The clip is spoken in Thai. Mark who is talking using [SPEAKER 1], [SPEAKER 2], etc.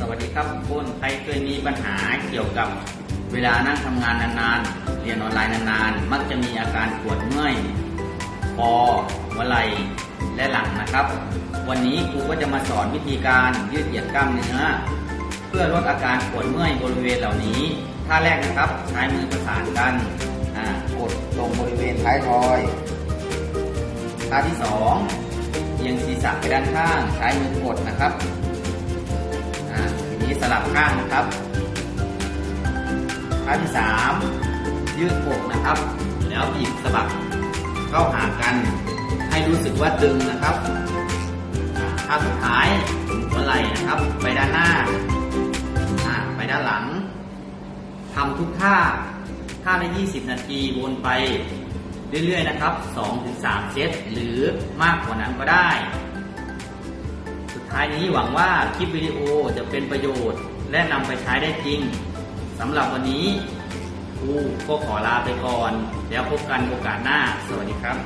[SPEAKER 1] สวัสดีครับทุกคนใครเคยมีปัญหาเกี่ยวกับเวลานั่งทำงานนานๆ เรียนออนไลน์นานๆ มักจะมีอาการปวดเมื่อยคอหัวไหล่และหลังนะครับ วันนี้ครูก็จะมาสอนวิธีการยืดเหยียดกล้ามเนื้อ เพื่อลดอาการปวดเมื่อยบริเวณเหล่านี้ท่าแรกนะครับ ใช้มือประสานกันกดตรงบริเวณท้ายทอยท่าที่สองเอียงศีรษะไปด้านข้างใช้มือกดนะครับ สลับข้างนะครับท่าที่สามยืดอกนะครับ แล้วบีบสะบักเข้าหากัน ให้รู้สึกว่าตึงนะครับอ่าท่าสุดท้ายหมุนหัวไหล่นะครับ ไปด้านหน้าไปด้านหลังทำทุกท่าท่าละ20 นาทีวนไปเรื่อยๆนะครับ2-3 เซตหรือมากกว่านั้นก็ได้ ท้ายนี้หวังว่าคลิปวิดีโอจะเป็นประโยชน์ และนำไปใช้ได้จริงสำหรับวันนี้ครูก็ขอลาไปก่อน แล้วพบกันโอกาสหน้า สวัสดีครับ